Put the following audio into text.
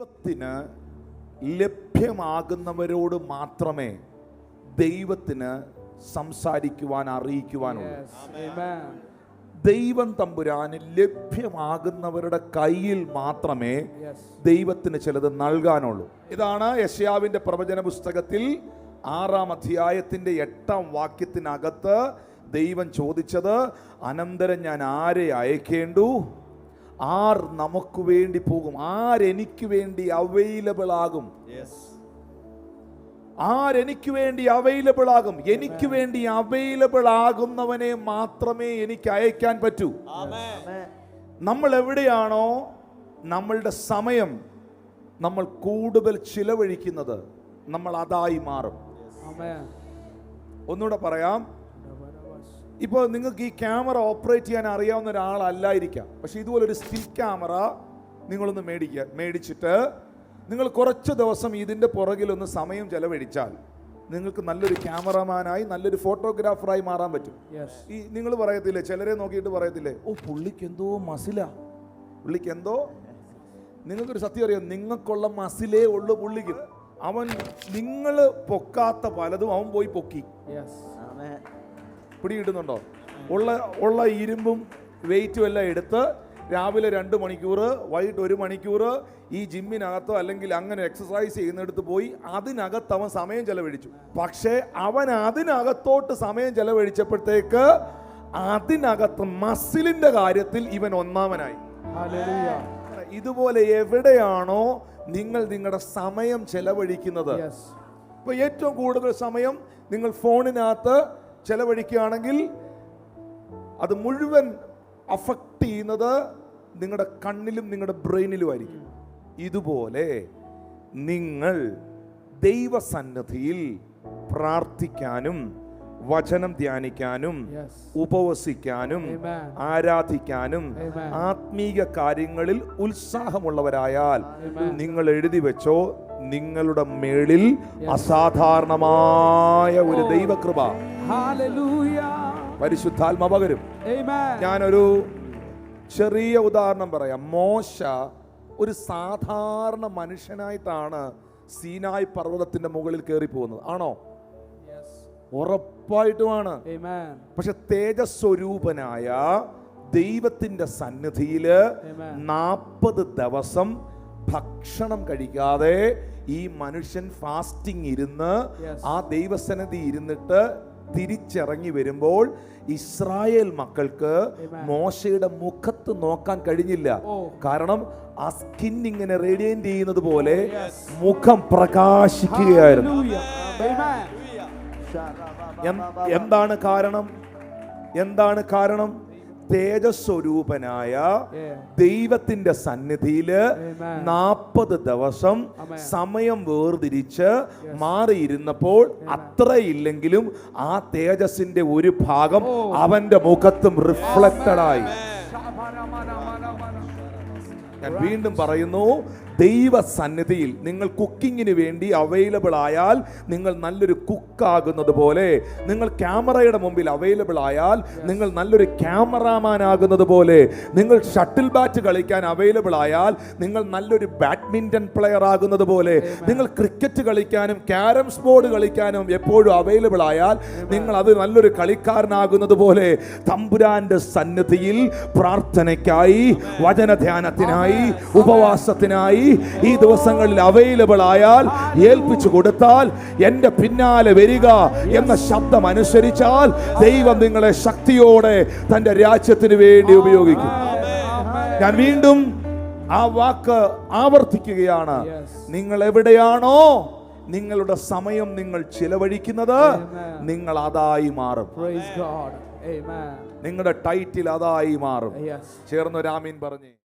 ദൈവത്തിന് ലഭ്യമാകുന്നവരോട് മാത്രമേ ദൈവത്തിന് സംസാരിക്കുവാൻ അറിയിക്കുവാനുള്ളൂ. ദൈവം തമ്പുരാന് ലഭ്യമാകുന്നവരുടെ കയ്യിൽ മാത്രമേ. ദൈവത്തിന് ചിലത് നൽകാനുള്ളൂ ഇതാണ് യശയാവിന്റെ പ്രവചന പുസ്തകത്തിൽ ആറാം അധ്യായത്തിന്റെ എട്ടാം വാക്യത്തിനകത്ത് ദൈവം ചോദിച്ചത് അനന്തരം ഞാൻ ആരെ അയക്കേണ്ടു ആർ നമുക്ക് വേണ്ടി പോകും? ആരെനിക്ക് വേണ്ടി അവൈലബിൾ ആകും? ആരെനിക്ക് വേണ്ടി അവൈലബിൾ ആകും? എനിക്ക് വേണ്ടി അവൈലബിൾ ആകുന്നവനെ മാത്രമേ എനിക്ക് അയക്കാൻ പറ്റൂ. നമ്മൾ എവിടെയാണോ നമ്മളുടെ സമയം നമ്മൾ കൂടുതൽ ചിലവഴിക്കുന്നത് നമ്മൾ അതായി മാറും. Amen. ഒന്നുകൂടെ പറയാം. ഇപ്പോൾ നിങ്ങൾക്ക് ഈ ക്യാമറ ഓപ്പറേറ്റ് ചെയ്യാൻ അറിയാവുന്ന ഒരാളല്ലായിരിക്കാം. പക്ഷെ ഇതുപോലൊരു സ്റ്റിൽ ക്യാമറ നിങ്ങളൊന്ന് മേടിക്കുക മേടിച്ചിട്ട് നിങ്ങൾ കുറച്ച് ദിവസം ഇതിന്റെ പുറകിലൊന്ന് സമയം ചെലവഴിച്ചാൽ നിങ്ങൾക്ക് നല്ലൊരു ക്യാമറമാനായി നല്ലൊരു ഫോട്ടോഗ്രാഫറായി മാറാൻ പറ്റും. Yes. ഈ നിങ്ങൾ പറയത്തില്ലേ ചിലരെ നോക്കിയിട്ട് പറയത്തില്ലേ ഓ പുള്ളിക്ക് എന്തോ മസില. പുള്ളിക്ക് എന്തോ? നിങ്ങൾക്കൊരു സത്യം അറിയാം? നിങ്ങൾക്കുള്ള മസിലേ ഉള്ളു പുള്ളിക്ക്. അവൻ നിങ്ങൾ പൊക്കാത്ത പലതും അവൻ പോയി പൊക്കി. Yes. പിടികിട്ടുന്നുണ്ടോ ഉള്ള ഉള്ള ഇരുമ്പും വെയിറ്റും എല്ലാം എടുത്ത് രാവിലെ രണ്ട് മണിക്കൂർ വൈകിട്ട് ഒരു മണിക്കൂർ ഈ ജിമ്മിനകത്തോ അല്ലെങ്കിൽ അങ്ങനെ എക്സസൈസ് ചെയ്യുന്നിടത്ത് പോയി അതിനകത്ത് അവൻ സമയം ചെലവഴിച്ചു പക്ഷേ അവൻ അതിനകത്തോട്ട് സമയം ചെലവഴിച്ചപ്പോഴത്തേക്ക് അതിനകത്ത് മസിലിന്റെ കാര്യത്തിൽ ഇവൻ ഒന്നാമനായി. ഇതുപോലെ എവിടെയാണോ നിങ്ങൾ നിങ്ങളുടെ സമയം ചെലവഴിക്കുന്നത്. ഇപ്പൊ ഏറ്റവും കൂടുതൽ സമയം നിങ്ങൾ ഫോണിനകത്ത് ചെലവഴിക്കുകയാണെങ്കിൽ അത് മുഴുവൻ അഫക്റ്റ് ചെയ്യുന്നത് നിങ്ങളുടെ കണ്ണിലും നിങ്ങളുടെ ബ്രെയിനിലും ആയിരിക്കും. ഇതുപോലെ നിങ്ങൾ ദൈവസന്നദ്ധിയിൽ പ്രാർത്ഥിക്കാനും വചനം ധ്യാനിക്കാനും ഉപവസിക്കാനും ആരാധിക്കാനും ആത്മീയ ആത്മീക കാര്യങ്ങളിൽ ഉത്സാഹമുള്ളവരായാൽ നിങ്ങൾ എഴുതി വെച്ചോ നിങ്ങളുടെ മേളിൽ അസാധാരണമായ ഒരു ദൈവകൃപ. Hallelujah. പരിശുദ്ധാത്മ പകരും. ഞാനൊരു ചെറിയ ഉദാഹരണം പറയാം. മോശ ഒരു സാധാരണ മനുഷ്യനായിട്ടാണ് സീനായ് പർവതത്തിന്റെ മുകളിൽ കയറി പോകുന്നത് ആണോ. ഉറപ്പായിട്ടുമാണ്. പക്ഷെ തേജസ്വരൂപനായ ദൈവത്തിന്റെ സന്നിധിയിൽ നാപ്പത് നാൽപ്പത് ദിവസം ഭക്ഷണം കഴിക്കാതെ ഈ മനുഷ്യൻ ഫാസ്റ്റിംഗ് ഇരുന്ന് ആ ദൈവസന്നിധി ഇരുന്നിട്ട് തിരിച്ചിറങ്ങി വരുമ്പോൾ ഇസ്രായേൽ മക്കൾക്ക് മോശയുടെ മുഖത്ത് നോക്കാൻ കഴിഞ്ഞില്ല. കാരണം ആ സ്കിൻ ഇങ്ങനെ റേഡിയേറ്റ് ചെയ്യുന്നത് പോലെ മുഖം പ്രകാശിക്കുകയായിരുന്നു. എന്താണ് കാരണം? എന്താണ് കാരണം? തേജസ്വരൂപനായ. ദൈവത്തിന്റെ സന്നിധിയിൽ നാപ്പത് ദിവസം സമയം വേർതിരിച്ച് മാറിയിരുന്നപ്പോൾ അത്രയില്ലെങ്കിലും ആ തേജസിന്റെ ഒരു ഭാഗം. അവന്റെ മുഖത്തും റിഫ്ലക്റ്റഡായി. ഞാൻ വീണ്ടും പറയുന്നു ദൈവ സന്നിധിയിൽ നിങ്ങൾ കുക്കിങ്ങിന് വേണ്ടി അവൈലബിൾ ആയാൽ നിങ്ങൾ നല്ലൊരു കുക്കാകുന്നത് പോലെ നിങ്ങൾ ക്യാമറയുടെ മുമ്പിൽ അവൈലബിൾ ആയാൽ നിങ്ങൾ നല്ലൊരു ക്യാമറാമാൻ ആകുന്നത് പോലെ നിങ്ങൾ ഷട്ടിൽ ബാറ്റ് കളിക്കാൻ അവൈലബിൾ ആയാൽ നിങ്ങൾ നല്ലൊരു ബാഡ്മിന്റൺ പ്ലെയർ ആകുന്നത് പോലെ നിങ്ങൾ ക്രിക്കറ്റ് കളിക്കാനും ക്യാരംസ് ബോർഡ് കളിക്കാനും എപ്പോഴും അവൈലബിൾ ആയാൽ നിങ്ങൾ അത് നല്ലൊരു കളിക്കാരനാകുന്നത് പോലെ തമ്പുരാന്റെ സന്നിധിയിൽ പ്രാർത്ഥനയ്ക്കായി വചനധ്യാനത്തിനായി ഉപവാസത്തിനായി ഈ ദിവസങ്ങളിൽ അവൈലബിൾ ആയാൽ ഏൽപ്പിച്ചു കൊടുത്താൽ എന്റെ പിന്നാലെ വരിക എന്ന ശബ്ദം അനുസരിച്ചാൽ ദൈവം നിങ്ങളെ ശക്തിയോടെ തന്റെ രാജ്യത്തിന് വേണ്ടി ഉപയോഗിക്കും. ഞാൻ വീണ്ടും ആ വാക്ക് ആവർത്തിക്കുകയാണ്. നിങ്ങൾ എവിടെയാണോ നിങ്ങളുടെ സമയം നിങ്ങൾ ചിലവഴിക്കുന്നത് നിങ്ങൾ അതായി മാറും. നിങ്ങളുടെ ടൈറ്റിൽ അതായി മാറും. Yes. ചേർന്ന് രാമീൻ പറഞ്ഞേ.